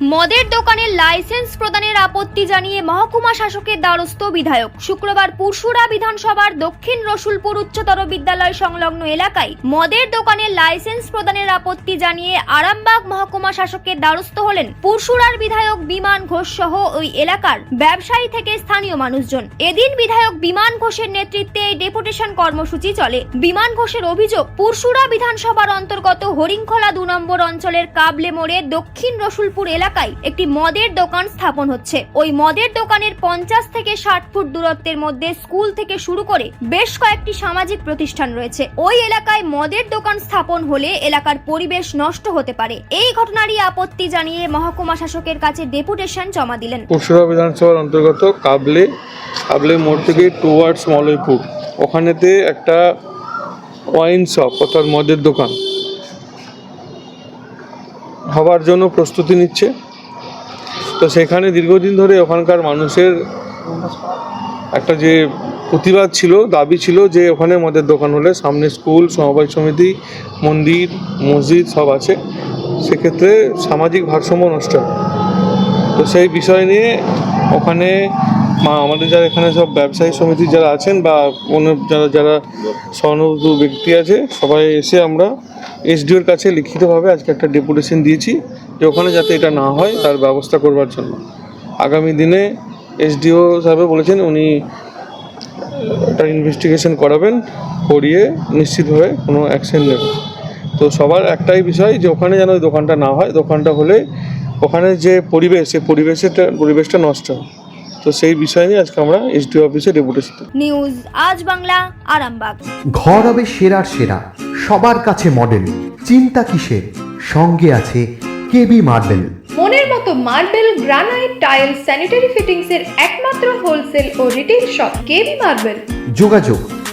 মদের দোকানে লাইসেন্স প্রদানের আপত্তি জানিয়ে মহকুমা শাসকের দ্বারস্থ বিধায়ক। শুক্রবার পুরসুরা বিধানসভার দক্ষিণ রসুলপুর উচ্চতর বিদ্যালয় সংলগ্ন এলাকায় মদের দোকানে লাইসেন্স প্রদানের আপত্তি জানিয়ে আরামবাগ মহকুমা শাসকের দ্বারস্থ হলেন পুরসুরার বিধায়ক বিমান ঘোষ সহ ওই এলাকার ব্যবসায়ী থেকে স্থানীয় মানুষজন। এদিন বিধায়ক বিমান ঘোষের নেতৃত্বে এই ডেপুটেশন কর্মসূচি চলে। বিমান ঘোষের অভিযোগ পুরসুরা বিধানসভার অন্তর্গত হরিংখলা দু নম্বর অঞ্চলের কাবলে মোড়ে দক্ষিণ রসুলপুর এলাকায় একটি মদের দোকান স্থাপন হচ্ছে। ওই মদের দোকানের পঞ্চাশ থেকে ষাট ফুট দূরত্বের মধ্যে স্কুল থেকে শুরু করে বেশ কয়েকটি সামাজিক প্রতিষ্ঠান রয়েছে। ওই এলাকায় মদের দোকান স্থাপন হলে এলাকার পরিবেশ নষ্ট হতে পারে। এই ঘটনারই আপত্তি জানিয়ে মহকুমা শাসকের কাছে ডেপুটেশন জমা দিলেন। পরশুরা বিধানসভার অন্তর্গত কাবলে কাবলে মোড় থেকে টুয়ার্ডস মলয়পুর। ওখানেতে একটা ওয়াইন শপ অর্থাৎ মদের দোকান। হবার জন্য প্রস্তুতি নিচ্ছে। তো সেখানে দীর্ঘদিন ধরে ওখানকার মানুষের একটা যে প্রতিবাদ ছিল, দাবি ছিল যে ওখানে মদের দোকান হলে সামনে স্কুল, সমবায় সমিতি, মন্দির, মসজিদ সব আছে। সেক্ষেত্রে সামাজিক ভারসাম্য নষ্ট হয় তো সেই বিষয় নিয়ে ওখানে আমাদের যারা এখানে সব ব্যবসায়ী সমিতি যারা আছেন বা অন্য যারা যারা সহানুভূত ব্যক্তি আছে, সবাই এসে আমরা এসডিওর কাছে লিখিতভাবে আজকে একটা ডেপুটেশন দিয়েছি যে ওখানে যাতে এটা না হয় তার ব্যবস্থা করবার জন্য। আগামী দিনে এসডিও সাহেব বলেছেন উনি একটা ইনভেস্টিগেশন করাবেন, করিয়ে নিশ্চিতভাবে কোনো অ্যাকশন নেবেন। তো সবার একটাই বিষয় যে ওখানে যেন ওই দোকানটা না হয়, দোকানটা হলে ওখানে যে পরিবেশ, সেই পরিবেশটা পরিবেশটা নষ্ট হয়। তো সেই বিষয় নিয়ে আজকে আমরা এসডিও অফিসে ডেপুটেশন নিউজ আজ বাংলা আরামবাগ। ঘর হবে সেরার সেরা সবার কাছে মডেল চিন্তা কিসের? সঙ্গে আছে কেবি মার্বেল মনের মতো marble granite tile sanitary fittings এর একমাত্র হোলসেল ও রিটেল শপ কেবি মার্বেল যোগাযোগ